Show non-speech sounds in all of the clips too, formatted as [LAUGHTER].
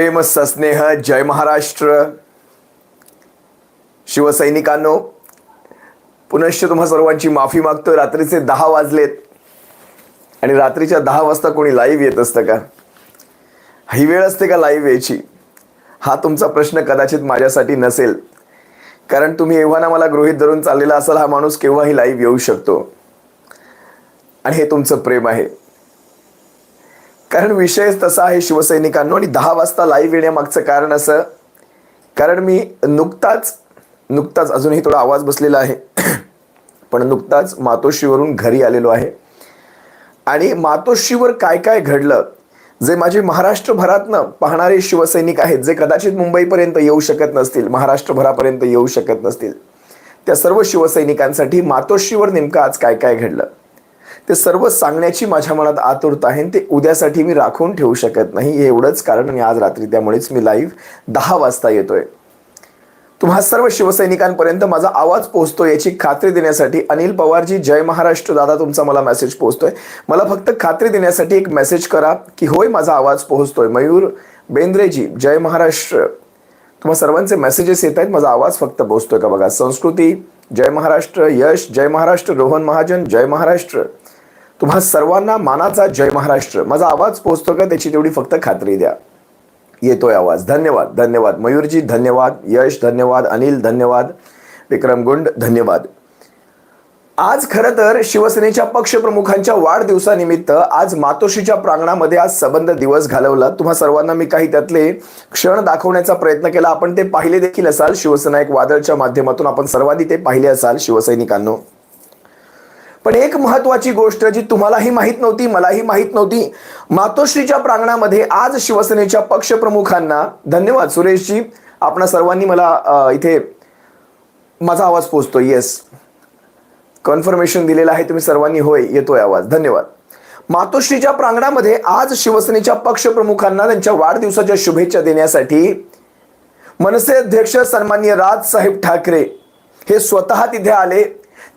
प्रेम सस्नेह जय महाराष्ट्र. शिवसैनिकांनो पुनश्च तुम्हा सर्वांची माफी मागतो रात्रीचे दहा वाजलेत आणि रात्रीच्या दहा वाजता कोणी लाईव्ह येत असतं का? ही वेळ असते का लाईव्ह यायची? हा तुमचा प्रश्न कदाचित माझ्यासाठी नसेल. कारण तुम्ही एव्हाना मला गृहीत धरून चाललेला असाल हा माणूस केव्हाही लाईव्ह येऊ शकतो. आणि हे तुमचं प्रेम आहे. कारण विषयच तसा आहे शिवसैनिकांनो आणि दहा वाजता लाईव्ह येण्यामागचं कारण असं कारण मी नुकताच नुकताच अजूनही थोडा आवाज बसलेला आहे [CLEARS THROAT] पण नुकताच मातोश्रीवरून घरी आलेलो आहे. आणि मातोश्रीवर काय काय घडलं जे माझे महाराष्ट्रभरातनं पाहणारे शिवसैनिक आहेत जे कदाचित मुंबईपर्यंत येऊ शकत नसतील महाराष्ट्रभरापर्यंत येऊ शकत नसतील त्या सर्व शिवसैनिकांसाठी मातोश्रीवर नेमकं आज काय काय घडलं? ते सर्व सांगण्याची माझ्या मनात आतुरता आहे आणि ते उद्यासाठी मी राखून ठेवू शकत नाही. हे एवढंच कारण मी आज रात्री त्यामुळेच मी लाईव्ह दहा वाजता येतोय. तुम्हा सर्व शिवसैनिकांपर्यंत माझा आवाज पोहोचतो याची खात्री देण्यासाठी अनिल पवारजी जय महाराष्ट्र. दादा तुमचा मला मेसेज पोहोचतोय. मला फक्त खात्री देण्यासाठी एक मेसेज करा की होय माझा आवाज पोहोचतोय. मयूर बेंद्रेजी जय महाराष्ट्र. तुम्हा सर्वांचे मेसेजेस येत आहेत माझा आवाज फक्त पोहोचतोय का बघा. संस्कृती जय महाराष्ट्र. यश जय महाराष्ट्र. रोहन महाजन जय महाराष्ट्र. तुम्हा सर्वांना मानाचा जय महाराष्ट्र. माझा आवाज पोहोचतो का त्याची तेवढी फक्त खात्री द्या. येतोय आवाज. धन्यवाद. धन्यवाद. मयूरजी धन्यवाद. यश धन्यवाद. अनिल धन्यवाद. विक्रम गुंड धन्यवाद. आज खरं तर शिवसेनेच्या पक्षप्रमुखांच्या वाढदिवसानिमित्त आज मातोश्रीच्या प्रांगणामध्ये आज संबंध दिवस घालवला. तुम्हा सर्वांना मी काही त्यातले क्षण दाखवण्याचा प्रयत्न केला. आपण ते पाहिले देखील असाल. शिवसेना एक वादळच्या माध्यमातून आपण सर्वांनी ते पाहिले असाल. शिवसैनिकांनो. पण एक महत्वाची गोष्ट जी तुम्हालाही माहीत नव्हती मलाही माहीत नव्हती मातोश्रीच्या प्रांगणामध्ये आज शिवसेनेच्या पक्षप्रमुखांना धन्यवाद. सुरेशजी आपणा सर्वांनी मला इथे माझा आवाज पोचतो येस कन्फर्मेशन दिलेलं आहे तुम्ही सर्वांनी. होय येतोय आवाज. धन्यवाद. मातोश्रीच्या प्रांगणामध्ये आज शिवसेनेच्या पक्षप्रमुखांना त्यांच्या वाढदिवसाच्या शुभेच्छा देण्यासाठी मनसे अध्यक्ष सन्माननीय राजसाहेब ठाकरे हे स्वतः तिथे आले.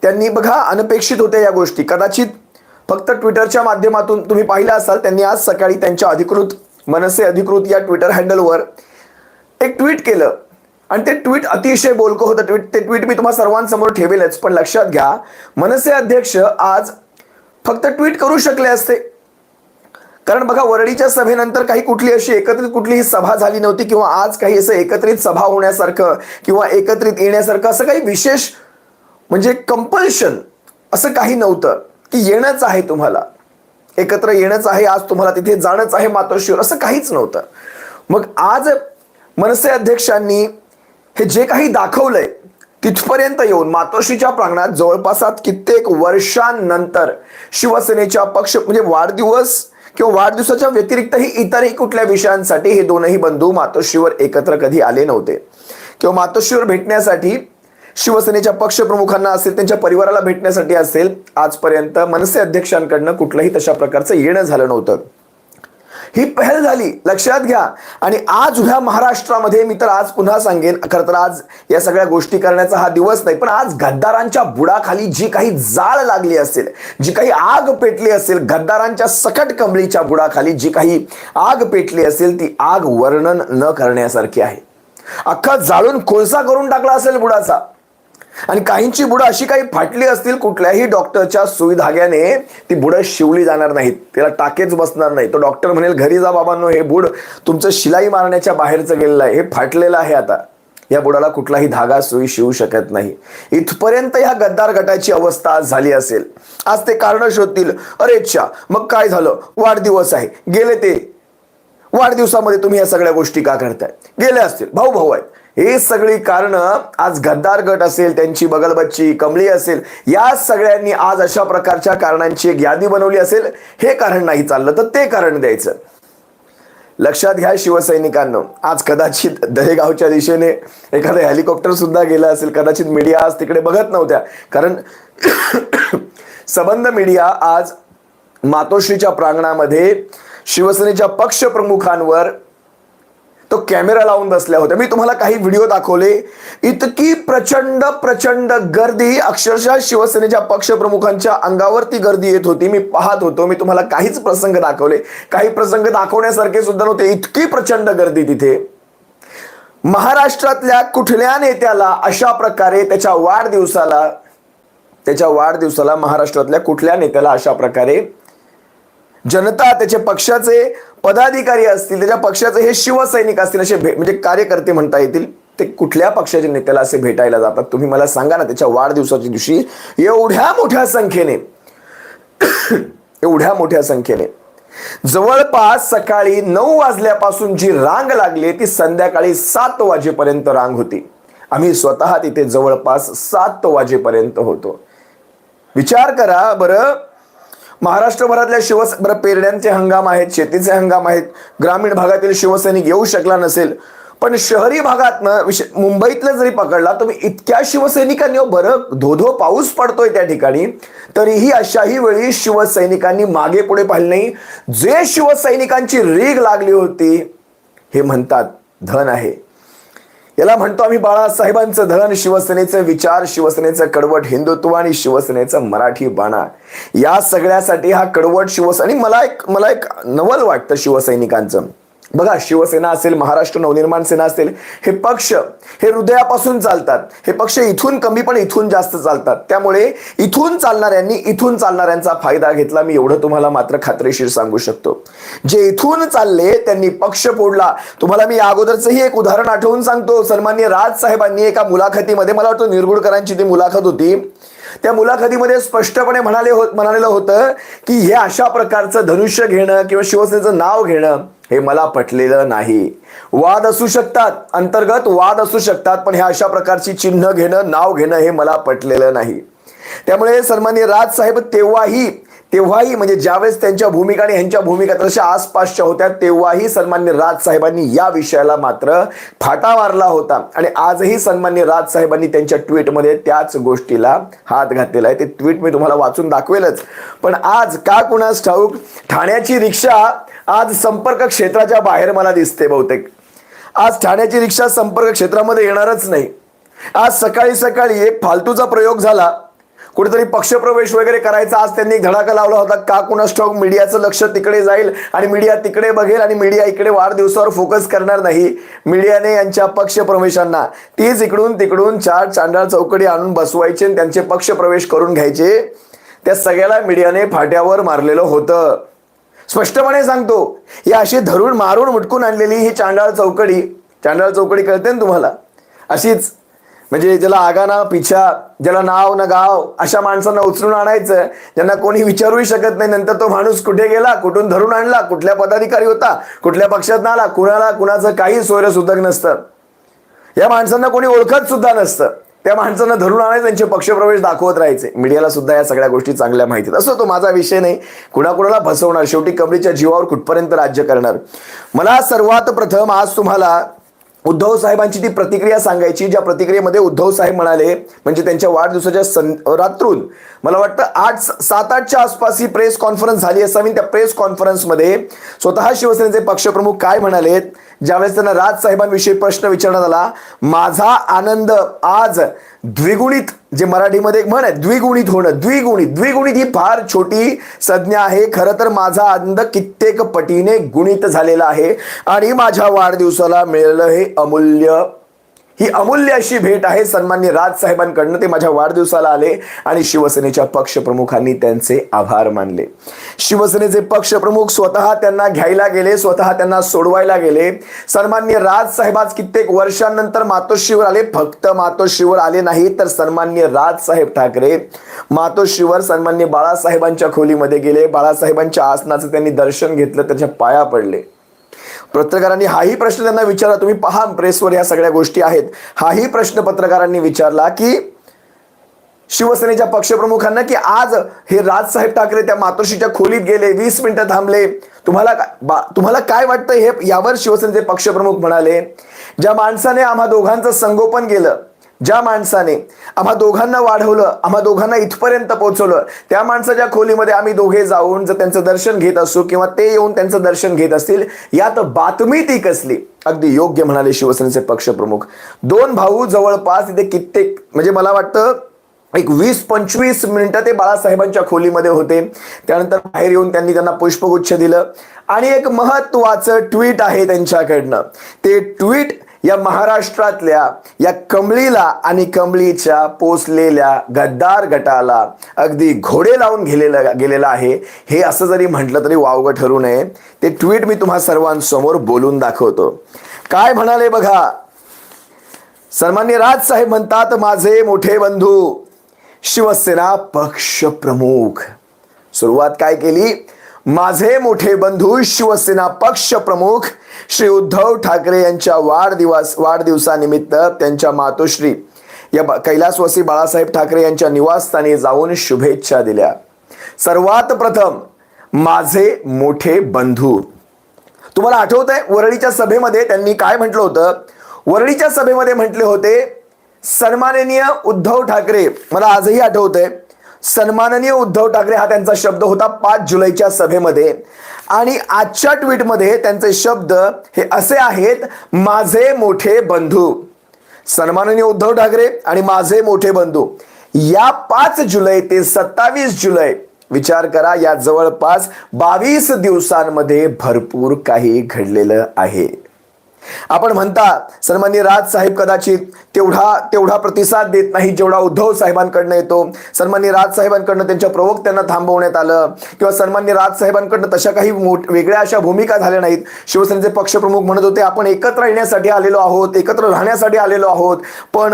त्यांनी बघा अनपेक्षित होत्या या गोष्टी. कदाचित फक्त ट्विटरच्या माध्यमातून तुम्ही पाहिलं असाल त्यांनी आज सकाळी त्यांच्या अधिकृत मनसे अधिकृत या ट्विटर हँडलवर एक ट्विट केलं. आणि ते ट्विट अतिशय बोलकं होतं. ट्विट ते ट्विट मी तुम्हाला सर्वांसमोर ठेवेलच पण लक्षात घ्या मनसे अध्यक्ष आज फक्त ट्विट करू शकले असते. कारण बघा वरळीच्या सभेनंतर काही कुठली अशी एकत्रित कुठलीही सभा झाली नव्हती किंवा आज काही असं एकत्रित सभा होण्यासारखं किंवा एकत्रित येण्यासारखं असं काही विशेष म्हणजे कंपल्शन असं काही नव्हतं की येणंच आहे तुम्हाला. एकत्र येणंच आहे आज तुम्हाला तिथे जाणंच आहे मातोश्रीवर असं काहीच नव्हतं. मग आज मनसे अध्यक्षांनी हे जे काही दाखवलंय तिथपर्यंत येऊन मातोश्रीच्या प्रांगणात जवळपासात कित्येक वर्षांनंतर शिवसेनेच्या पक्ष म्हणजे वाढदिवस किंवा वाढदिवसाच्या व्यतिरिक्तही इतरही कुठल्या विषयांसाठी हे दोनही बंधू मातोश्रीवर एकत्र कधी आले नव्हते. किंवा मातोश्रीवर भेटण्यासाठी शिवसेनेच्या पक्षप्रमुखांना असेल त्यांच्या परिवाराला भेटण्यासाठी असेल आजपर्यंत मनसे अध्यक्षांकडनं कुठलंही तशा प्रकारचं येणं झालं नव्हतं. ही पहल झाली लक्षात घ्या. आणि आज ह्या महाराष्ट्रामध्ये मी तर आज पुन्हा सांगेन खरं तर आज या सगळ्या गोष्टी करण्याचा हा दिवस नाही पण आज गद्दारांच्या बुडाखाली जी काही जाळ लागली असेल जी काही आग पेटली असेल गद्दारांच्या सकट कमळीच्या बुडाखाली जी काही आग पेटली असेल ती आग वर्णन न करण्यासारखी आहे. अख्खा जाळून कोळसा करून टाकला असेल बुडाचा. आणि काहींची बुडं अशी काही फाटली असतील कुठल्याही डॉक्टरच्या सुविधाग्याने ती बुडं शिवली जाणार नाहीत. त्याला टाकेच बसणार नाही तो डॉक्टर म्हणेल घरी जा बाबांनो हे बुड तुमचं शिलाई मारण्याच्या बाहेरचं गेलेलं आहे. हे फाटलेलं आहे आता. या बुडाला कुठलाही धागा सुई शिवू शकत नाही. इथपर्यंत ह्या गद्दार गटाची अवस्था आज झाली असेल. आज ते कारण शोधतील. अरे अच्छा मग काय झालं? वाढदिवस आहे. गेले ते. वाढदिवसामध्ये तुम्ही या सगळ्या गोष्टी का करताय? गेले असतील. भाऊ भाऊ आहे हे सगळी कारणं आज गद्दार गट असेल त्यांची बगलबच्ची कमली असेल या सगळ्यांनी आज अशा प्रकारच्या कारणांची एक यादी बनवली असेल हे कारण नाही चाललं तर ते कारण द्यायचं. लक्षात घ्या शिवसैनिकांना आज कदाचित दहेगावच्या दिशेने एखादं हेलिकॉप्टर सुद्धा गेलं असेल कदाचित मीडिया आज तिकडे बघत नव्हत्या. कारण [COUGHS] सबंध मीडिया आज मातोश्रीच्या प्रांगणामध्ये शिवसेनेच्या पक्षप्रमुखांवर तो कॅमेरा लावून बसल्या होत्या. मी तुम्हाला काही व्हिडिओ दाखवले. इतकी प्रचंड प्रचंड गर्दी अक्षरशः शिवसेनेच्या पक्षप्रमुखांच्या अंगावरती गर्दी येत होती. मी पाहत होतो. मी तुम्हाला काहीच प्रसंग दाखवले. काही प्रसंग दाखवण्यासारखे सुद्धा नव्हते. इतकी प्रचंड गर्दी तिथे. महाराष्ट्रातल्या कुठल्या नेत्याला अशा प्रकारे त्याच्या वाढदिवसाला त्याच्या वाढदिवसाला महाराष्ट्रातल्या कुठल्या नेत्याला अशा प्रकारे जनता त्याचे पक्षाचे पदाधिकारी असतील त्याच्या पक्षाचे हे शिवसैनिक असतील असे म्हणजे कार्यकर्ते म्हणता येतील ते कुठल्या पक्षाच्या नेत्याला असे भेटायला जातात? तुम्ही मला सांगा ना त्याच्या वाढदिवसाच्या दिवशी एवढ्या मोठ्या संख्येने [COUGHS] एवढ्या मोठ्या संख्येने. जवळपास सकाळी नऊ वाजल्यापासून जी रांग लागली ती संध्याकाळी सात वाजेपर्यंत रांग होती. आम्ही स्वतः तिथे जवळपास सात वाजेपर्यंत होतो. विचार करा बरं महाराष्ट्रभरातल्या शिवस बरं पेरण्यांचे हंगाम आहेत शेतीचे हंगाम आहेत. ग्रामीण भागातील शिवसैनिक येऊ शकला नसेल. पण शहरी भागातनं विशे मुंबईतलं जरी पकडला तुम्ही इतक्या शिवसैनिकांनी बरं धोधो पाऊस पडतोय त्या ठिकाणी. तरीही अशाही वेळी शिवसैनिकांनी मागे पुढे पाहिले नाही. जे शिवसैनिकांची रीग लागली होती हे म्हणतात धन आहे. याला म्हणतो आम्ही बाळासाहेबांचं धन शिवसेनेचं विचार शिवसेनेचं कडवट हिंदुत्व आणि शिवसेनेचं मराठी बाणा. या सगळ्यासाठी हा कडवट शिवसेना आणि मला एक मला एक नवल वाटतं शिवसैनिकांचं. बघा शिवसेना असेल महाराष्ट्र नवनिर्माण सेना असेल हे पक्ष हे हृदयापासून चालतात. हे पक्ष इथून कमी पण इथून जास्त चालतात. त्यामुळे इथून चालणाऱ्यांनी इथून चालणाऱ्यांचा फायदा घेतला. मी एवढं तुम्हाला मात्र खात्रीशीर सांगू शकतो. जे इथून चालले त्यांनी पक्ष फोडला. तुम्हाला मी अगोदरचंही एक उदाहरण आठवून सांगतो. सन्मान्य राज साहेबांनी एका मुलाखतीमध्ये मला वाटतं निरगुडकरांची ती मुलाखत होती. त्या मुलाखतीमध्ये स्पष्टपणे म्हणाले हो म्हणालेलं होतं की हे अशा प्रकारचं धनुष्य घेणं किंवा शिवसेनेचं नाव घेणं हे मला पटलेलं नाही. वाद असू शकतात अंतर्गत वाद असू शकतात पण हे अशा प्रकारची चिन्ह घेणं नाव घेणं हे मला पटलेलं नाही. त्यामुळे सन्मान्य राज साहेब तेव्हाही तेव्हाही म्हणजे ज्यावेळेस त्यांच्या भूमिका आणि ह्यांच्या भूमिका तशा आसपासच्या होत्या तेव्हाही सन्मान्य राज साहेबांनी या विषयाला मात्र फाटा मारला होता. आणि आजही सन्मान्य राज साहेबांनी त्यांच्या ट्विटमध्ये त्याच गोष्टीला हात घातलेला आहे. ते ट्विट मी तुम्हाला वाचून दाखवेलच. पण आज का कुणास ठाऊक ठाण्याची रिक्षा आज संपर्क क्षेत्राच्या बाहेर मला दिसते बहुतेक. आज ठाण्याची रिक्षा संपर्क क्षेत्रामध्ये येणारच नाही. आज सकाळी सकाळी एक फालतूचा प्रयोग झाला. कुठेतरी पक्षप्रवेश वगैरे करायचा. आज त्यांनी एक धडाका लावला होता. का कुणास ठाऊक मीडियाचं लक्ष तिकडे जाईल आणि मीडिया तिकडे बघेल आणि मीडिया इकडे वाढदिवसावर फोकस करणार नाही. मीडियाने यांच्या पक्षप्रवेशांना तीच इकडून तिकडून चार चांडाळ चौकडी आणून बसवायचे आणि त्यांचे पक्षप्रवेश करून घ्यायचे. त्या सगळ्याला मीडियाने फाट्यावर मारलेलं होतं. स्पष्टपणे सांगतो ही अशी धरून मारून मुटकून आणलेली ही चांडाळ चौकडी चांडाळ चौकडी कळते ना तुम्हाला? अशीच म्हणजे ज्याला आगाना पिछा ज्याला नाव ना गाव अशा माणसांना उचलून आणायचं. ज्यांना कोणी विचारूही शकत नाही नंतर तो माणूस कुठे गेला कुठून धरून आणला कुठल्या पदाधिकारी होता कुठल्या पक्षात आला कुणाला कुणाचं काही सोयरं सुधक नसतं. या माणसांना कोणी ओळखत सुद्धा नसतं. त्या माणसांना धरून आणायचं त्यांचे पक्षप्रवेश दाखवत राहायचे. मीडियाला सुद्धा या सगळ्या गोष्टी चांगल्या माहितीत असो तो माझा विषय नाही. कुणाकुणाला फसवणार शेवटी कबडीच्या जीवावर कुठपर्यंत राज्य करणार? मला सर्वात प्रथम आज तुम्हाला उद्धव साहेबांची ती प्रतिक्रिया सांगायची ज्या प्रतिक्रियेमध्ये उद्धव साहेब म्हणाले म्हणजे त्यांच्या वाढदिवसाच्या सं रात्रून. मला वाटतं आठ सात आठच्या आसपास ही प्रेस कॉन्फरन्स झाली असावी. त्या प्रेस कॉन्फरन्समध्ये स्वतः शिवसेनेचे पक्षप्रमुख काय म्हणालेत? ज्यावेळेस त्यांना राज साहेबांविषयी प्रश्न विचारण्यात आला माझा आनंद आज द्विगुणित जे मराठीमध्ये एक म्हण आहे द्विगुणित होणं द्विगुणित द्विगुणित ही फार छोटी संज्ञा आहे. खरं तर माझा आनंद कित्येक पटीने गुणित झालेला आहे आणि माझ्या वाढदिवसाला मिळालं हे अमूल्य ही अमूल्य अशी भेट आहे सन्मान्य राज साहेबांकडनं. ते माझ्या वाढदिवसाला आले आणि शिवसेनेच्या पक्षप्रमुखांनी त्यांचे आभार मानले. शिवसेनेचे पक्षप्रमुख स्वतः त्यांना घ्यायला गेले स्वतः त्यांना सोडवायला गेले. सन्मान्य राज साहेब आज कित्येक वर्षांनंतर मातोश्रीवर आले. फक्त मातोश्रीवर आले नाही तर सन्मान्य राज साहेब ठाकरे मातोश्रीवर सन्मान्य बाळासाहेबांच्या खोलीमध्ये गेले. बाळासाहेबांच्या आसनाचं त्यांनी दर्शन घेतलं त्याच्या पाया पडले. पत्रकारांनी हाही प्रश्न त्यांना विचारला. तुम्ही पहा प्रेसवर या सगळ्या गोष्टी आहेत. हाही प्रश्न पत्रकारांनी विचारला की शिवसेनेच्या पक्षप्रमुखांना की आज हे राजसाहेब ठाकरे त्या मातोश्रीच्या खोलीत गेले वीस मिनिटं थांबले. तुम्हाला बा- तुम्हाला काय वाटतं हे यावर शिवसेनेचे पक्षप्रमुख म्हणाले ज्या माणसाने आम्हा दोघांचं संगोपन केलं ज्या माणसाने आम्हा दोघांना वाढवलं आम्हा दोघांना इथपर्यंत पोहोचवलं त्या माणसाच्या खोलीमध्ये आम्ही दोघे जाऊन जर त्यांचं दर्शन घेत असू किंवा ते येऊन त्यांचं दर्शन घेत असतील यात बातमी ती कसली? अगदी योग्य म्हणाले शिवसेनेचे पक्षप्रमुख. दोन भाऊ जवळपास इथे कित्येक म्हणजे मला वाटतं एक वीस पंचवीस मिनिटं ते बाळासाहेबांच्या खोलीमध्ये होते. त्यानंतर बाहेर येऊन त्यांनी त्यांना पुष्पगुच्छ दिलं. आणि एक महत्वाचं ट्विट आहे त्यांच्याकडनं. ते ट्विट या महाराष्ट्रातल्या या कमळीला आणि कमळीच्या पोचलेल्या गद्दार गटाला अगदी घोडे लावून गेलेलं गेलेलं आहे. हे असं जरी म्हटलं तरी वावगं ठरू नये. ते ट्विट मी तुम्हा सर्वांसमोर बोलून दाखवतो. काय म्हणाले बघा? सन्मान्य राज साहेब म्हणतात माझे मोठे बंधू शिवसेना पक्ष प्रमुख. सुरुवात काय केली? माझे मोठे बंधू शिवसेना पक्ष प्रमुख श्री उद्धव ठाकरे यांच्या वाढदिवस वाढदिवसानिमित्त त्यांच्या मातोश्री या कैलासवासी बाळासाहेब ठाकरे यांच्या निवासस्थानी जाऊन शुभेच्छा दिल्या. सर्वात प्रथम माझे मोठे बंधू. तुम्हाला आठवत आहे वरळीच्या सभेमध्ये त्यांनी काय म्हटलं होतं? वरळीच्या सभेमध्ये म्हटले होते सन्माननीय उद्धव ठाकरे मला आजही आठवत आहे सन्माननीय उद्धव ठाकरे हा त्यांचा शब्द होता पाच जुलैच्या सभेमध्ये. आणि आजच्या ट्विटमध्ये त्यांचे शब्द हे असे आहेत माझे मोठे बंधू. सन्माननीय उद्धव ठाकरे आणि माझे मोठे बंधू. या पाच जुलै ते सत्तावीस जुलै विचार करा या जवळपास बावीस दिवसांमध्ये भरपूर काही घडलेलं आहे. आपण म्हणता सन्मान्य राज साहेब कदाचित तेवढा तेवढा प्रतिसाद देत नाही जेवढा उद्धव साहेबांकडनं येतो. सन्मान्य राज साहेबांकडनं त्यांच्या प्रवक्त्यांना थांबवण्यात आलं. किंवा सन्मान्य राज साहेबांकडनं तशा काही मोठ वेगळ्या अशा भूमिका झाल्या नाहीत. शिवसेनेचे पक्षप्रमुख म्हणत होते आपण एकत्र येण्यासाठी आलेलो आहोत एकत्र राहण्यासाठी आलेलो आहोत. पण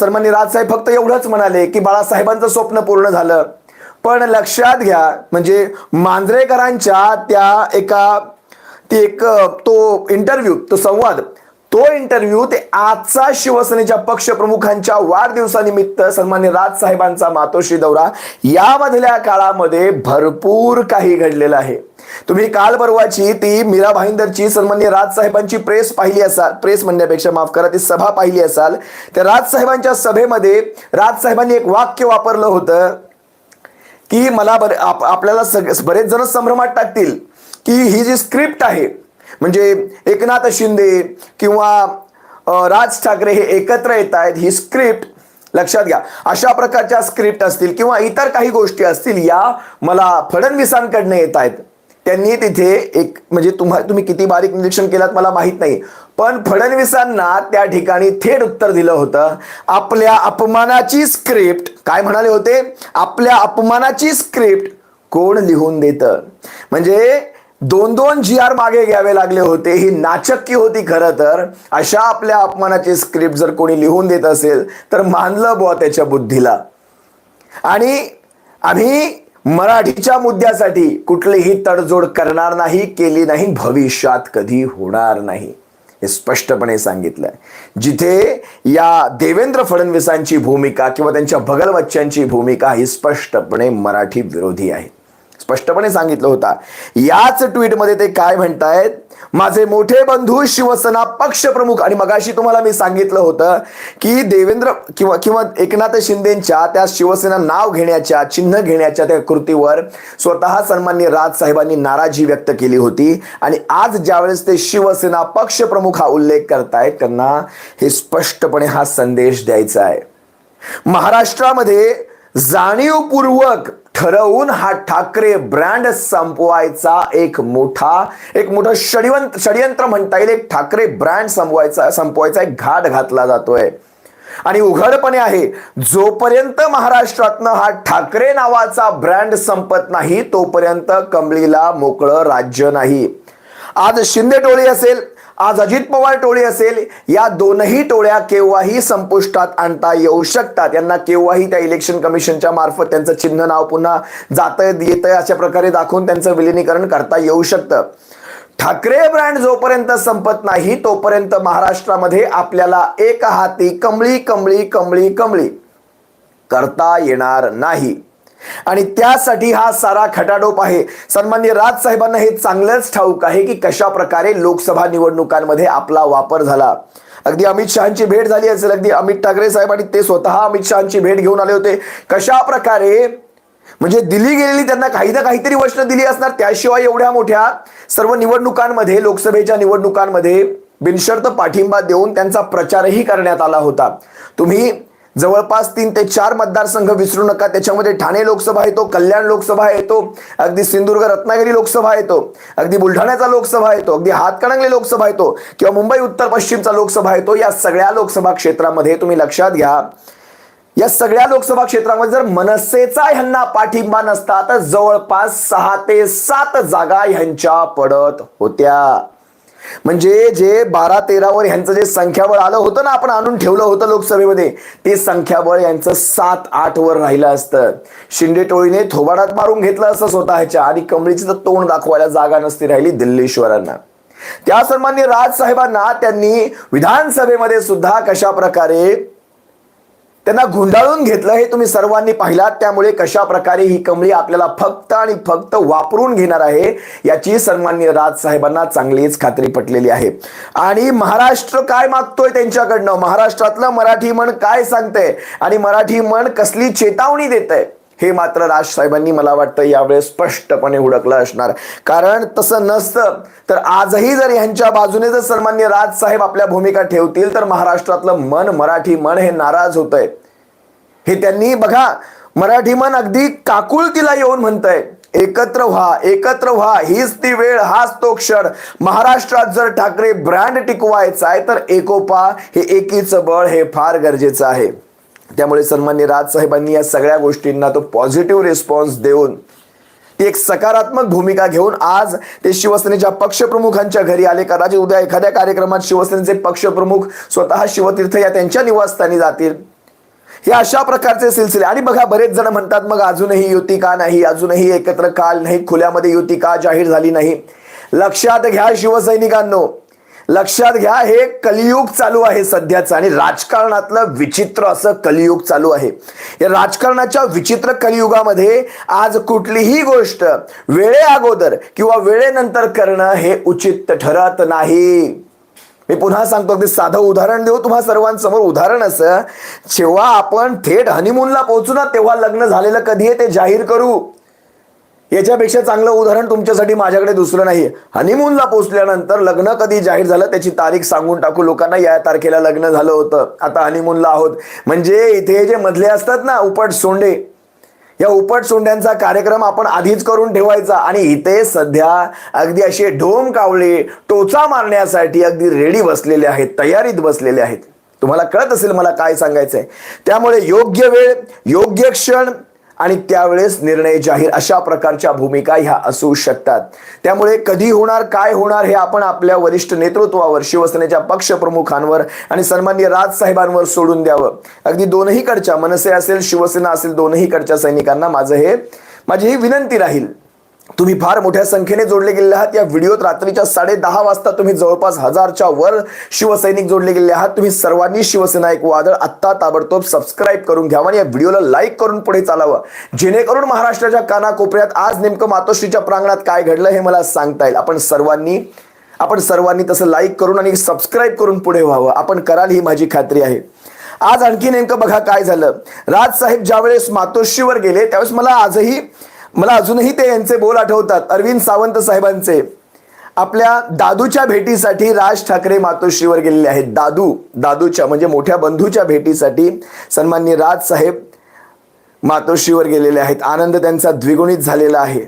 सन्मान्य राज राजसाहेब फक्त एवढंच म्हणाले की बाळासाहेबांचं स्वप्न पूर्ण झालं. पण लक्षात घ्या म्हणजे मांजरेकरांच्या त्या एका ती एक तो इंटरव्ह्यू तो संवाद. तो इंटरव्ह्यू ते आजचा शिवसेनेच्या पक्षप्रमुखांच्या वाढदिवसानिमित्त सन्मान्य राज साहेबांचा मातोश्री दौरा. यामधल्या काळामध्ये भरपूर काही घडलेलं आहे. तुम्ही काल परवाची ती मीरा भाईंदरची सन्मान्य राज साहेबांची प्रेस पाहिली असाल प्रेस म्हणण्यापेक्षा माफ करा ती सभा पाहिली असाल. त्या राज साहेबांच्या सभेमध्ये राज साहेबांनी एक वाक्य वापरलं होतं की मला बरे आप, आपल्याला सग बरेच जण संभ्रमात टाकतील. की ही जी स्क्रिप्ट आहे म्हणजे एकनाथ शिंदे किंवा राज ठाकरे हे एकत्र येत आहेत ही स्क्रिप्ट लक्षात घ्या अशा प्रकारच्या स्क्रिप्ट असतील किंवा इतर काही गोष्टी असतील या मला फडणवीसांकडनं येत आहेत. त्यांनी तिथे एक म्हणजे तुम्हा तुम्ही किती बारीक निरीक्षण केलात मला माहीत नाही पण फडणवीसांना त्या ठिकाणी थेट उत्तर दिलं होतं आपल्या अपमानाची स्क्रिप्ट काय म्हणाले होते? आपल्या अपमानाची स्क्रिप्ट कोण लिहून देतं? म्हणजे दोन दोन जी आर मागे घ्यावे लागले होते. ही नाचक्की होती खरं तर. अशा आपल्या अपमानाची स्क्रिप्ट जर कोणी लिहून देत असेल तर मानलं बुवा त्याच्या बुद्धीला. आणि आम्ही मराठीच्या मुद्द्यासाठी कुठलीही तडजोड करणार नाही केली नाही भविष्यात कधी होणार नाही. हे स्पष्टपणे सांगितलंय. जिथे या देवेंद्र फडणवीसांची भूमिका किंवा त्यांच्या भगलबच्च्यांची भूमिका ही स्पष्टपणे मराठी विरोधी आहे. स्पष्टपणे सांगितलं होता. याच ट्विटमध्ये ते काय म्हणतायत? माझे मोठे बंधू शिवसेना पक्षप्रमुख आणि मगाशी तुम्हाला मी सांगितलं होतं की देवेंद्र किंवा किंवा एकनाथ शिंदेच्या त्या शिवसेना नाव घेण्याच्या चिन्ह घेण्याच्या त्या कृतीवर स्वतः सन्मान्य राज साहेबांनी नाराजी व्यक्त केली होती. आणि आज ज्यावेळेस ते शिवसेना पक्षप्रमुख हा उल्लेख करतायत त्यांना हे स्पष्टपणे हा संदेश द्यायचा आहे. महाराष्ट्रामध्ये जाणीवपूर्वक ठरवून हा ठाकरे ब्रँड संपवायचा एक मोठा एक मोठं षडयंत्र षडयंत्र म्हणता येईल. एक ठाकरे ब्रँड संपवायचा संपवायचा एक घाट घातला जातोय. आणि उघडपणे आहे जोपर्यंत महाराष्ट्रातनं हा ठाकरे नावाचा ब्रँड संपत नाही तोपर्यंत कमळीला मोकळं राज्य नाही. आज शिंदे टोळी असेल आज अजित पवार टोळी असेल या दोनही टोळ्या केव्हाही संपुष्टात आणता येऊ शकतात. यांना केव्हाही त्या इलेक्शन कमिशनच्या मार्फत त्यांचं चिन्ह नाव पुन्हा जातं येतं अशा प्रकारे दाखवून त्यांचं विलिनीकरण करता येऊ शकतं. ठाकरे ब्रँड जोपर्यंत संपत नाही तोपर्यंत महाराष्ट्रामध्ये आपल्याला एक हाती कमळी कमळी कमळी कमळी करता येणार नाही. आणि त्यासाठी हा सारा खटाडोप आहे. सन्मान्य राज साहेबांना हे चांगलंच ठाऊक आहे की कशा प्रकारे लोकसभा निवडणुकांमध्ये आपला वापर झाला. अगदी अमित शहाची भेट झाली असेल अगदी अमित ठाकरे साहेब आणि ते स्वतः अमित शहाची भेट घेऊन आले होते. कशा प्रकारे म्हणजे दिली गेलेली त्यांना काही ना काहीतरी वचनं दिली असणार त्याशिवाय एवढ्या मोठ्या सर्व निवडणुकांमध्ये लोकसभेच्या निवडणुकांमध्ये बिनशर्त पाठिंबा देऊन त्यांचा प्रचारही करण्यात आला होता. तुम्ही जवळपास तीन ते चार मतदारसंघ विसरू नका. त्याच्यामध्ये ठाणे लोकसभा येतो कल्याण लोकसभा येतो अगदी सिंधुदुर्ग रत्नागिरी लोकसभा येतो अगदी बुलढाण्याचा लोकसभा येतो अगदी हातकणंगले लोकसभा येतो किंवा मुंबई उत्तर पश्चिमचा लोकसभा येतो या सगळ्या लोकसभा क्षेत्रामध्ये तुम्ही लक्षात घ्या. या सगळ्या लोकसभा क्षेत्रामध्ये जर मनसेचा ह्यांना पाठिंबा नसता तर जवळपास सहा ते सात जागा ह्यांच्या पडत होत्या. म्हणजे जे बारा तेरावर यांचं जे संख्याबळ आलं होतं ना आपण आणून ठेवलं होतं लोकसभेमध्ये ते संख्याबळ यांचं सात आठ वर राहिलं असतं. शिंदे टोळीने थोबाडात मारून घेतलं असतं स्वतःच्या आणि कमळीचं तर तोंड दाखवायला जागा नसती राहिली दिल्लीश्वरांना. त्या सन्मान्य राज साहेबांना त्यांनी विधानसभेमध्ये सुद्धा कशा प्रकारे त्यांना गुंडाळून घेतलं हे तुम्ही सर्वांनी पाहिलात. त्यामुळे कशा प्रकारे ही कमळी आपल्याला फक्त आणि फक्त वापरून घेणार आहे याची सन्माननीय राज साहेबांना चांगलीच खात्री पटलेली आहे. आणि महाराष्ट्र काय मागतोय त्यांच्याकडनं? महाराष्ट्रातलं मराठी मन काय सांगतंय? आणि मराठी मन कसली चेतावणी देत आहे हे मात्र राज साहेबांनी मला वाटतं यावेळेस स्पष्टपणे हुडकलं असणार. कारण तसं नसतं तर आजही जर यांच्या बाजूने जर सन्मान्य राज साहेब आपल्या भूमिका ठेवतील तर महाराष्ट्रातलं मन मराठी मन हे नाराज होत आहे हे त्यांनी बघा मराठी मन अगदी काकुळतीला येऊन म्हणतंय एकत्र व्हा एकत्र व्हा हीच ती वेळ हाच तो क्षण. महाराष्ट्रात जर ठाकरे ब्रँड टिकवायचा आहे तर एकोपा हे एकीचं बळ हे फार गरजेचं आहे. त्यामुळे सन्मान्य राजसाहेबांनी या सगळ्या गोष्टींना तो पॉझिटिव्ह रिस्पॉन्स देऊन ती एक सकारात्मक भूमिका घेऊन आज ते शिवसेनेच्या पक्षप्रमुखांच्या घरी आले. कदाचित उद्या एखाद्या कार्यक्रमात शिवसेनेचे पक्षप्रमुख स्वतः शिवतीर्थ या त्यांच्या निवासस्थानी जातील. हे अशा प्रकारचे सिलसिले. आणि बघा बरेच जण म्हणतात मग अजूनही युती का नाही? अजूनही एकत्र काल नाही? खुल्यामध्ये युती का जाहीर झाली नाही? लक्षात घ्या शिवसैनिकांनो लक्षात घ्या हे कलियुग चालू आहे सध्याचं आणि राजकारणातलं विचित्र असं कलियुग चालू आहे. या राजकारणाच्या विचित्र कलियुगामध्ये आज कुठलीही गोष्ट वेळे अगोदर किंवा वेळेनंतर करणं हे उचित ठरत नाही. मी पुन्हा सांगतो अगदी साधं उदाहरण देऊ तुम्हा सर्वांसमोर. उदाहरण असं जेव्हा आपण थेट हनीमूनला पोहोचू ना तेव्हा लग्न झालेलं कधी आहे ते जाहीर करू. याच्यापेक्षा चांगलं उदाहरण तुमच्यासाठी माझ्याकडे दुसरं नाही हनीमूनला पोहोचल्यानंतर लग्न कधी जाहीर झालं त्याची तारीख सांगून टाकू लोकांना. या तारखेला लग्न झालं होतं. आता हनीमूनला आहोत. म्हणजे इथे जे मधले असतात ना उपट सोंडे या उपट सोंड्यांचा कार्यक्रम आपण आधीच करून ठेवायचा. आणि इथे सध्या अगदी असे ढोम कावळे टोचा मारण्यासाठी अगदी रेडी बसलेले आहेत तयारीत बसलेले आहेत. तुम्हाला कळत असेल मला काय सांगायचंय. त्यामुळे योग्य वेळ योग्य क्षण आणि त्यावेळेस निर्णय जाहीर अशा प्रकारच्या भूमिका ह्या असू शकतात. त्यामुळे कधी होणार काय होणार हे आपण आपल्या वरिष्ठ नेतृत्वावर शिवसेनेच्या पक्षप्रमुखांवर आणि सन्मान्य राज साहेबांवर सोडून द्यावं. अगदी दोनही कडच्या मनसे असेल शिवसेना असेल दोनही कडच्या सैनिकांना माझं हे माझी ही विनंती राहील. तुम्ही फार मोठ्या संख्येने जोडले गेले आहात. या व्हिडिओत रात्रीच्या साडे दहा वाजता तुम्ही जवळपास हजारच्या वर शिवसैनिक जोडले गेले आहात. तुम्ही सर्वांनी शिवसेना एक वादळ आत्ता ताबडतोब सबस्क्राईब करून घ्यावा आणि या व्हिडिओला लाईक करून पुढे चालावं. जेणेकरून महाराष्ट्राच्या कानाकोपऱ्यात आज नेमकं मातोश्रीच्या प्रांगणात काय घडलं हे मला सांगता येईल. आपण सर्वांनी आपण सर्वांनी तसं लाईक करून आणि सबस्क्राईब करून पुढे व्हावं. आपण कराल ही माझी खात्री आहे. आज आणखी नेमकं बघा काय झालं. राज साहेब ज्यावेळेस मातोश्रीवर गेले त्यावेळेस मला आजही मला अजूनही ते यांचे बोल आठवतात अरविंद सावंत साहेबांचे. आपल्या दादूच्या भेटीसाठी राज ठाकरे मातोश्रीवर गेलेले आहेत. दादू दादूच्या म्हणजे मोठ्या बंधूच्या भेटीसाठी सन्मान्य राज साहेब मातोश्रीवर गेलेले आहेत. आनंद त्यांचा द्विगुणित झालेला आहे.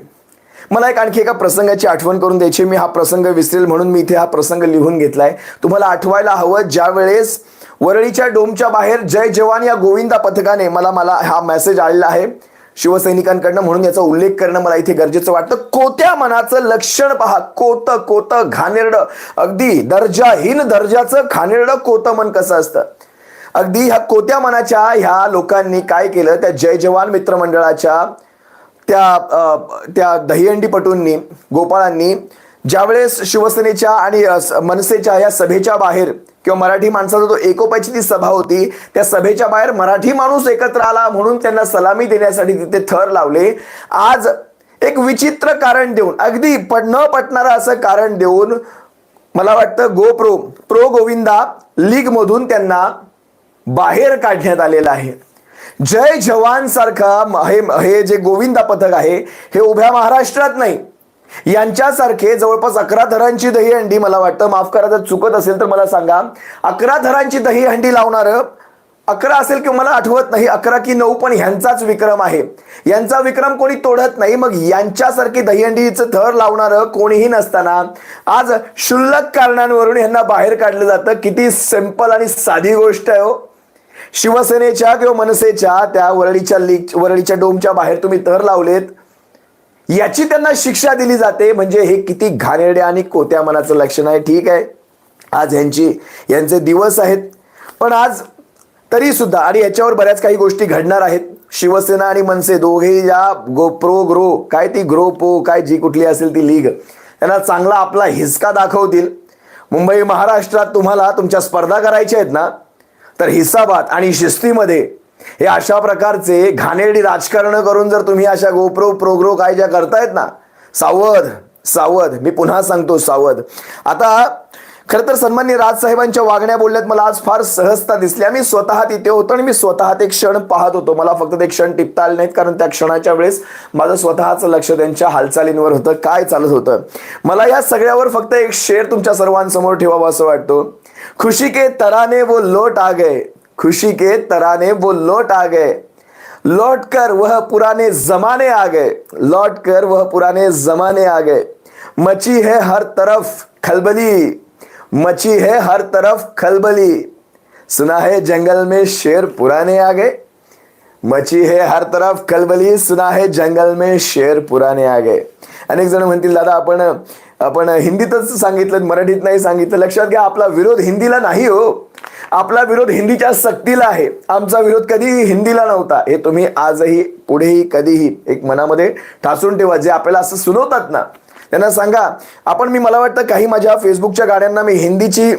मला एक आणखी एका प्रसंगाची आठवण करून द्यायची मी हा प्रसंग विसरेल म्हणून मी इथे हा प्रसंग लिहून घेतलाय. तुम्हाला आठवायला हवं ज्या वेळेस वरळीच्या डोमच्या बाहेर जय जवान या गोविंदा पथकाने मला मला हा मेसेज आलेला आहे. शिवसैनिकांकडनं म्हणून याचा उल्लेख करणं मला इथे गरजेचं वाटतं. कोत्या मनाचं लक्षण पहा. कोत कोत घाणेरडं. अगदी दर्जाहीन दर्जाचं घाणेरडं कोत मन कसं असतं? अगदी ह्या कोत्या मनाच्या ह्या लोकांनी काय केलं? त्या जय जवान मित्रमंडळाच्या त्या त्या दहीहंडीपटूंनी गोपाळांनी ज्यावेळेस शिवसेनेच्या आणि मनसेच्या या सभेच्या बाहेर किंवा मराठी माणसाचा जो एकोप्याची ती सभा होती त्या सभेच्या बाहेर मराठी माणूस एकत्र आला म्हणून त्यांना सलामी देण्यासाठी तिथे थर लावले. आज एक विचित्र कारण देऊन अगदी पट न पटणारं असं कारण देऊन मला वाटतं गो प्रो प्रो गोविंदा लीग मधून त्यांना बाहेर काढण्यात आलेलं आहे. जय जवान सारखा हे हे जे गोविंदा पथक आहे हे उभ्या महाराष्ट्रात नाही यांच्यासारखे जवळपास अकरा थरांची दहीहंडी मला वाटतं. माफ करा जर चुकत असेल तर मला सांगा. अकरा थरांची दहीहंडी लावणारं अकरा असेल किंवा मला आठवत नाही अकरा की नऊ पण ह्यांचाच विक्रम आहे. यांचा विक्रम कोणी तोडत नाही मग यांच्यासारखी दहीहंडीचं थर लावणारं कोणीही नसताना आज क्षुल्लक कारणांवरून यांना बाहेर काढलं जातं. किती सिंपल आणि साधी गोष्ट आहे हो. शिवसेनेच्या किंवा मनसेच्या त्या वरळीच्या लीग वरळीच्या डोमच्या बाहेर तुम्ही थर लावलेत. याची त्यांना शिक्षा दिली जाते. म्हणजे हे किती घाणेरडे आणि कोत्या मनाचं लक्षण आहे. ठीक आहे. आज यांची यांचे दिवस आहेत. पण आज तरी सुद्धा आणि याच्यावर बऱ्याच काही गोष्टी घडणार आहेत. शिवसेना आणि मनसे दोघे या गो प्रो ग्रो काय ती ग्रो पो काय जी कुठली असेल ती लीग त्यांना चांगला आपला हिसका दाखवतील. मुंबई महाराष्ट्रात तुम्हाला तुमच्या स्पर्धा करायच्या आहेत ना तर हिसाबात आणि शिस्तीमध्ये हे अशा प्रकारचे घाणेरडी राजकारण करून जर तुम्ही अशा गोप्रो प्रोग्रो काय ज्या करतायत ना सावध सावध. मी पुन्हा सांगतो सावध. आता खरं तर सन्मान्य राजसाहेबांच्या वागण्या बोलल्यात मला आज फार सहजता दिसल्या मी स्वतः तिथे होतो आणि मी स्वतः ते क्षण पाहत होतो. मला फक्त ते क्षण टिपता आले नाहीत कारण त्या क्षणाच्या वेळेस माझं स्वतःचं लक्ष त्यांच्या हालचालींवर होतं काय चालत होतं. मला या सगळ्यावर फक्त एक शेर तुमच्या सर्वांसमोर ठेवावा असं वाटतो. खुशी के तराने वो लोट आ गए. खुशी के तराने वो लौट आ गए। लौट कर वह पुराने जमाने आ गए। लौट कर वह पुराने जमाने आ गए। मची है हर तरफ खलबली। मची है हर तरफ खलबली। सुना है जंगल में शेर पुराने आ गए। मची है हर तरफ खलबली। सुना है जंगल में शेर पुराने आ गए। अनेक जण म्हणतील दादा आपण आपण हिंदीतच सांगितलं मराठीत नाही सांगितलं. लक्षात घ्या आपला विरोध हिंदीला नाही हो. आपला विरोध हिंदीच्या सक्तीला आहे. आमचा विरोध कधीही हिंदीला नव्हता. हे तुम्ही आजही पुढेही कधीही एक मनामध्ये ठासून ठेवा. जे आपल्याला असं सुनवतात ना त्यांना सांगा. आपण मी मला वाटतं काही माझ्या फेसबुकच्या गाण्यांना मी हिंदीची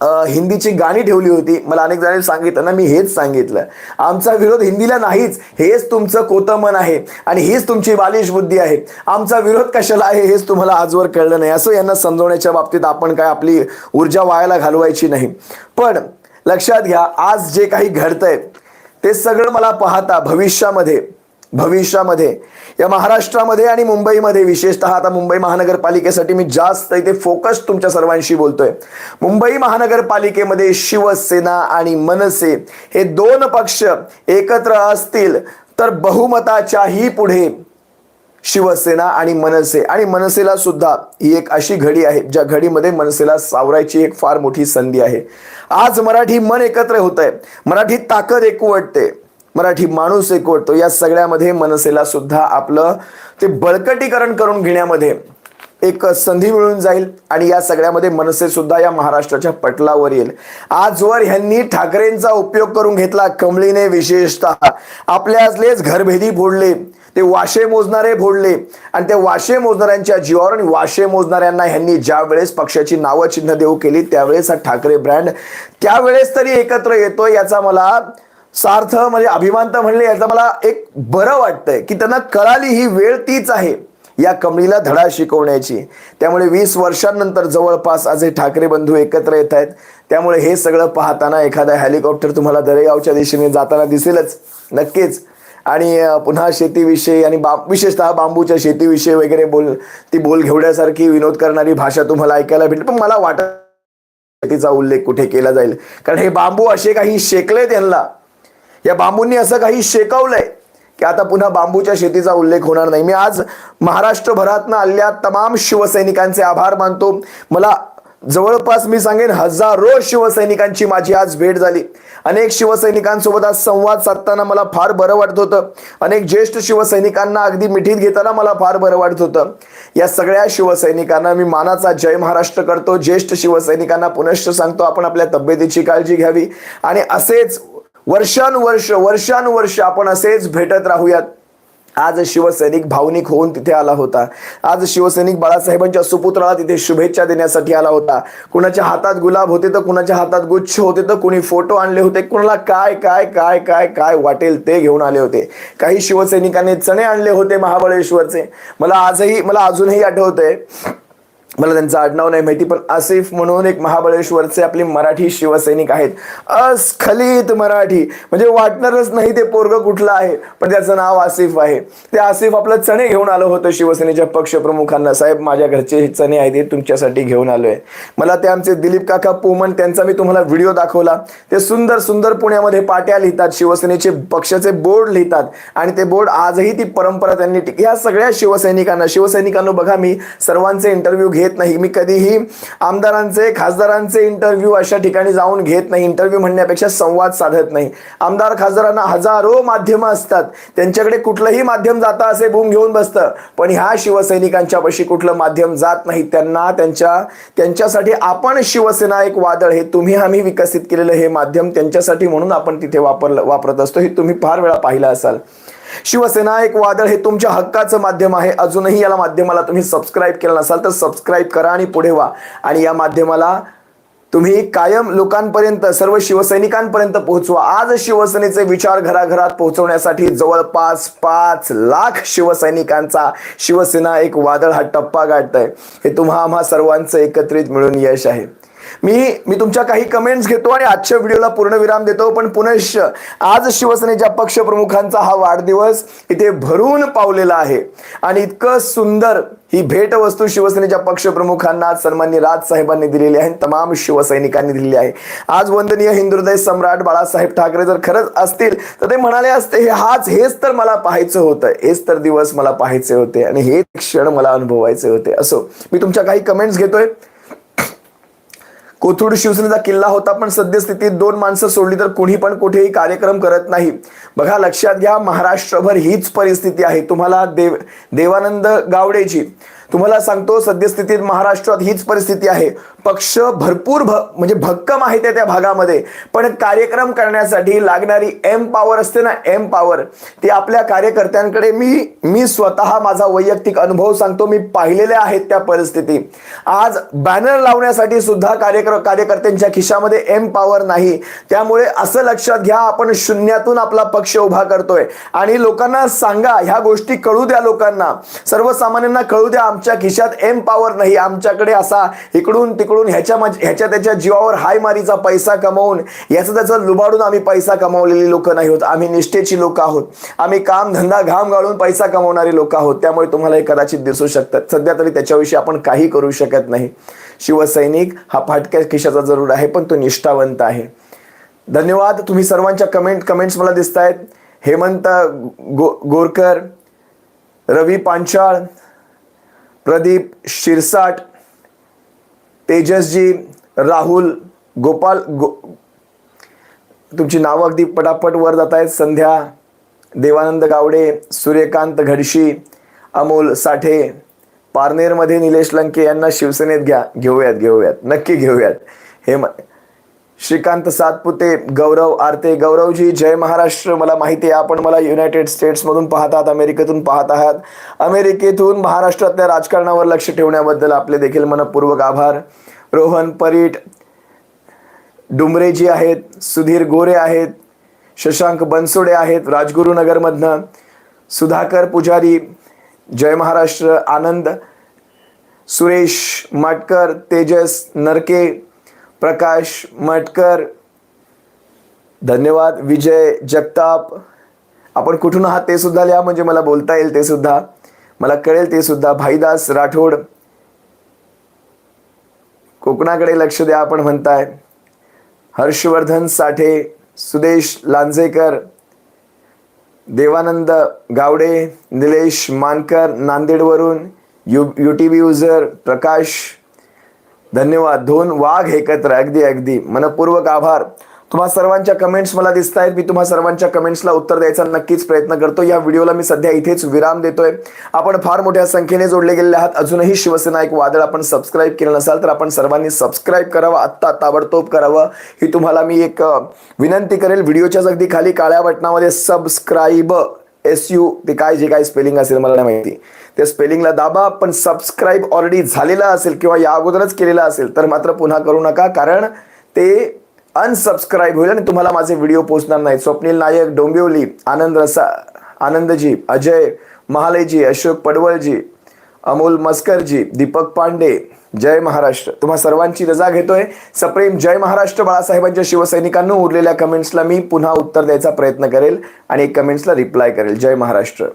हिंदीची गाणी ठेवली होती. मला अनेक जणांनी सांगितलं ना मी हेच सांगितलं. आमचा विरोध हिंदीला नाहीच. हेच तुमचं कोतमन आहे आणि हीच तुमची बालिश बुद्धी आहे. आमचा विरोध कशाला आहे हेच तुम्हाला आजवर कळलं नाही. असं यांना समजवण्याच्या बाबतीत आपण काय आपली ऊर्जा वायाला घालवायची नाही. पण लक्षात घ्या आज जे काही घडतंय ते सगळं मला पाहता भविष्यामध्ये भविष्यामध्ये या महाराष्ट्रामध्ये आणि मुंबईमध्ये विशेषतः आता मुंबई महानगरपालिकेसाठी मी जास्त इथे फोकस तुमच्या सर्वांशी बोलतोय. मुंबई महानगरपालिकेमध्ये शिवसेना आणि मनसे हे दोन पक्ष एकत्र असतील तर बहुमताच्याही पुढे शिवसेना आणि मनसे आणि मनसेला सुद्धा ही एक अशी घडी आहे ज्या घडीमध्ये मनसेला सावरायची एक फार मोठी संधी आहे. आज मराठी मन एकत्र होत आहे मराठी ताकद एकवटते. मराठी माणूस एकवटतो या सगळ्यामध्ये मनसेला सुद्धा आपलं ते बळकटीकरण करून घेण्यामध्ये एक संधी मिळून जाईल आणि या सगळ्यामध्ये मनसे सुद्धा या महाराष्ट्राच्या पटलावर येईल. आजवर ह्यांनी ठाकरेंचा उपयोग करून घेतला कमळीने विशेषतः. आपल्यालेच घरभेदी फोडले ते वाशे मोजणारे फोडले आणि त्या वाशे मोजणाऱ्यांच्या जीवावर आणि वाशे मोजणाऱ्यांना ह्यांनी ज्या वेळेस पक्षाची नावं चिन्ह देऊ केली त्यावेळेस हा ठाकरे ब्रँड त्यावेळेस तरी एकत्र येतो याचा मला सार्थ म्हणजे अभिमान तर म्हणले याचं मला एक बरं वाटतंय की त्यांना कळाली ही वेळ तीच आहे या कमळीला धडा शिकवण्याची. त्यामुळे वीस वर्षांनंतर जवळपास आज हे ठाकरे बंधू एकत्र येत आहेत. त्यामुळे हे सगळं पाहताना एखादा हेलिकॉप्टर तुम्हाला दरेगावच्या दिशेने जाताना दिसेलच नक्कीच. आणि पुन्हा शेतीविषयी आणि बा विशेषतः बांबूच्या शेतीविषयी वगैरे बोल ती बोल घेवड्यासारखी विनोद करणारी भाषा तुम्हाला ऐकायला भेटेल. पण मला वाटत शेतीचा उल्लेख कुठे केला जाईल? कारण हे बांबू असे काही शेकले त्यांना या बांबूंनी असं काही शेकवलंय की आता पुन्हा बांबूच्या शेतीचा उल्लेख होणार नाही. मी आज महाराष्ट्रभरातनं आलेल्या तमाम शिवसैनिकांचे आभार मानतो. मला जवळपास मी सांगेन हजारो शिवसैनिकांची माझी आज भेट झाली. अनेक शिवसैनिकांसोबत आज संवाद साधताना मला फार बरं वाटत होतं. अनेक ज्येष्ठ शिवसैनिकांना अगदी मिठीत घेताना मला फार बरं वाटत होतं. या सगळ्या शिवसैनिकांना मी मानाचा जय महाराष्ट्र करतो. ज्येष्ठ शिवसैनिकांना पुनश्च सांगतो आपण आपल्या तब्येतीची काळजी घ्यावी. आणि असेच वर्षानुवर्ष वर्षानुवर्ष आपण असेच भेटत राहूयात. आज शिवसैनिक भावनिक होऊन तिथे आला होता. आज शिवसैनिक बाळासाहेबांच्या सुपुत्राला तिथे शुभेच्छा देण्यासाठी आला होता. कुणाच्या हातात गुलाब होते तर कुणाच्या हातात गुच्छ होते तर कुणी फोटो आणले होते? कुणाला काय काय काय काय काय वाटेल ते घेऊन आले होते. काही शिवसैनिकांनी चणे आणले होते महाबळेश्वरचे. मला आजही मला अजूनही आठवतंय मला त्यांचं आडनाव नाही माहिती पण आसिफ म्हणून एक महाबळेश्वरचे आपले मराठी शिवसैनिक आहेत. अस्खलित मराठी. म्हणजे वाटणारच नाही ते पोरग कुठलं आहे पण त्याचं नाव आसिफ आहे. ते आसिफ आपलं चणे घेऊन आलं होतं शिवसेनेच्या पक्षप्रमुखांना. साहेब माझ्या घरचे हे चणे आहेत ते तुमच्यासाठी घेऊन आलो आहे मला ते आमचे दिलीप काका पोमन त्यांचा मी तुम्हाला व्हिडिओ दाखवला. ते सुंदर सुंदर पुण्यामध्ये पाट्या लिहितात शिवसेनेचे पक्षाचे बोर्ड लिहितात. आणि ते बोर्ड आजही ती परंपरा त्यांनी ह्या या सगळ्या शिवसैनिकांना शिवसैनिकांना बघा मी सर्वांचे इंटरव्ह्यू घेत नाही. मी कधीही आमदारांचे खासदारांचे इंटरव्ह्यू अशा ठिकाणी जाऊन घेत नाही. इंटरव्ह्यू म्हणण्यापेक्षा संवाद साधत नाही. आमदार खासदारांना हजारो माध्यमं असतात. त्यांच्याकडे कुठलंही माध्यम जाता असे बूम घेऊन बसतं. पण ह्या शिवसैनिकांच्या पशी कुठलं माध्यम जात नाही. त्यांना त्यांच्या त्यांच्यासाठी आपण शिवसेना एक वादळ. हे तुम्ही आम्ही विकसित केलेलं हे माध्यम त्यांच्यासाठी म्हणून आपण तिथे वापरलं वापरत असतो. हे तुम्ही फार वेळा पाहिलं असाल. शिवसेना एक वादळ हे तुमच्या हक्काचं माध्यम आहे. अजूनही याला माध्यमाला तुम्ही सबस्क्राईब केलं नसाल तर सबस्क्राईब करा आणि पुढे व्हा. आणि या माध्यमाला तुम्ही कायम लोकांपर्यंत सर्व शिवसैनिकांपर्यंत पोहोचवा. आज शिवसेनेचे विचार घराघरात पोहोचवण्यासाठी जवळपास पाच लाख शिवसैनिकांचा शिवसेना एक वादळ हा टप्पा गाठत आहे हे तुम्हा आम्हा सर्वांचं एकत्रित मिळून यश आहे. मी मी तुमच्या काही कमेंट्स घेतो आणि आजच्या व्हिडिओला पूर्णविराम देतो. पण पुनश्च आज शिवसेनेच्या पक्षप्रमुखांचा हा वाढदिवस इथे भरून पावलेला आहे. आणि इतकं सुंदर ही भेटवस्तू शिवसेनेच्या पक्षप्रमुखांना आज सन्मान्य राजसाहेबांनी दिलेली आहे तमाम शिवसैनिकांनी दिलेली आहे. आज वंदनीय हिंदुहृदय सम्राट बाळासाहेब ठाकरे जर खरंच असतील तर ते म्हणाले असते हे हाच हेच तर मला पाहायचं होतं. हेच तर दिवस मला पाहायचे होते आणि हे क्षण मला अनुभवायचे होते. असो मी तुमच्या काही कमेंट्स घेतोय. कोथरूड शिवसेनेचा किल्ला होता पण सद्यस्थितीत दोन माणसं सोडली तर कुणी पण कुठेही कार्यक्रम करत नाही. बघा लक्षात घ्या महाराष्ट्रभर हीच परिस्थिती आहे. तुम्हाला देव देवानंद गावडेची तुम्हाला सांगतो सद्यस्थितीत महाराष्ट्रात हीच परिस्थिती आहे. पक्ष भरपूर भ म्हणजे भक्कम आहे त्या त्या भागामध्ये. पण कार्यक्रम करण्यासाठी लागणारी एम पॉवर असते ना एम पॉवर ती आपल्या कार्यकर्त्यांकडे मी मी स्वतः माझा वैयक्तिक अनुभव सांगतो मी पाहिलेल्या आहेत त्या परिस्थिती. आज बॅनर लावण्यासाठी सुद्धा कार्यक्र कार्यकर्त्यांच्या खिशामध्ये एम पॉवर नाही. त्यामुळे असं लक्षात घ्या आपण शून्यातून आपला पक्ष उभा करतोय. आणि लोकांना सांगा ह्या गोष्टी कळू द्या लोकांना. सर्वसामान्यांना कळू द्या आमच्या खिशात एम पॉवर नाही. आमच्याकडे असा इकडून तिकडून ह्याच्या ह्याच्या त्याच्या जीवावर हाय मारीचा पैसा कमवून याचं त्याचं लुबाडून आम्ही पैसा कमावलेली लोक नाही होत. आम्ही निष्ठेची लोक आहोत. आम्ही काम धंदा घाम गाळून पैसा कमवणारी लोक आहोत. त्यामुळे तुम्हाला हे कदाचित दिसू शकतात सध्या तरी त्याच्याविषयी आपण काही करू शकत नाही. शिवसैनिक हा फाटक्या खिशाचा जरूर आहे पण तो निष्ठावंत आहे. धन्यवाद. तुम्ही सर्वांच्या कमेंट कमेंट्स मला दिसत आहेत हेमंत गो गोरकर रवी पांचाळ प्रदीप शिरसाट तेजसजी राहुल गोपाल गो तुमची नावं अगदी पटापट वर जात आहेत. संध्या देवानंद गावडे सूर्यकांत घडशी अमोल साठे पारनेरमध्ये निलेश लंके यांना शिवसेनेत घ्या घेऊयात घेऊयात नक्की घेऊयात. हे म श्रीकांत सातपुते गौरव आरते. गौरवजी जय महाराष्ट्र. मला माहिती आहे आपण मला युनायटेड स्टेट्समधून पाहत आहात अमेरिकेतून पाहत आहात. अमेरिकेतून महाराष्ट्रातल्या राजकारणावर लक्ष ठेवण्याबद्दल आपले देखील मनपूर्वक आभार. रोहन परीट डुमरेजी आहेत सुधीर गोरे आहेत शशांक बनसोडे आहेत राजगुरुनगरमधनं सुधाकर पुजारी जय महाराष्ट्र आनंद सुरेश माटकर तेजस नरके प्रकाश मटकर. धन्यवाद विजय जगताप. आपण कुठून आहात ते सुद्धा लिहा म्हणजे मला बोलता येईल ते सुद्धा. मला कळेल ते सुद्धा. भाईदास राठोड. कोकणाकडे लक्ष द्या आपण म्हणताय. Harshvardhan Sathe Sudesh Lanjekar. Devanand Gawade Nilesh Mankar नांदेडवरून U U T V user Prakash धन्यवाद. दोन वाघ एकत्र. अगदी अगदी. मनपूर्वक आभार. तुम्हा सर्वांच्या कमेंट्स मला दिसत आहेत मी तुम्हा सर्वांच्या कमेंट्सला उत्तर द्यायचा नक्कीच प्रयत्न करतो. या व्हिडिओला मी सध्या इथेच विराम देतोय. आपण फार मोठ्या संख्येने जोडले गेलेले आहात. अजूनही शिवसेना एक वादळ आपण सबस्क्राईब केलं नसाल तर आपण सर्वांनी सबस्क्राईब करावं. आत्ता ताबडतोब करावं. ही तुम्हाला मी एक विनंती करेल. व्हिडिओच्याच अगदी खाली काळ्या बटनामध्ये सबस्क्राईब एस यू ते काय जे काय स्पेलिंग असेल मला नाही माहिती. त्या स्पेलिंगला दाबा पण सबस्क्राईब ऑलरेडी झालेला असेल किंवा या अगोदरच केलेला असेल तर मात्र पुन्हा करू नका कारण ते अनसबस्क्राईब होईल आणि तुम्हाला माझे व्हिडिओ पोचणार नाहीत. स्वप्नील नायक डोंबिवली आनंद रसा आनंदजी अजय महालयजी अशोक पडवळजी अमोल मस्करजी दीपक पांडे जय महाराष्ट्र. तुम्हा सर्वांची रजा घेतोय. सप्रेम जय महाराष्ट्र बाळासाहेबांच्या शिवसैनिकांना उरलेल्या कमेंट्सला मी पुन्हा उत्तर द्यायचा प्रयत्न करेल आणि कमेंट्सला रिप्लाय करेल. जय महाराष्ट्र.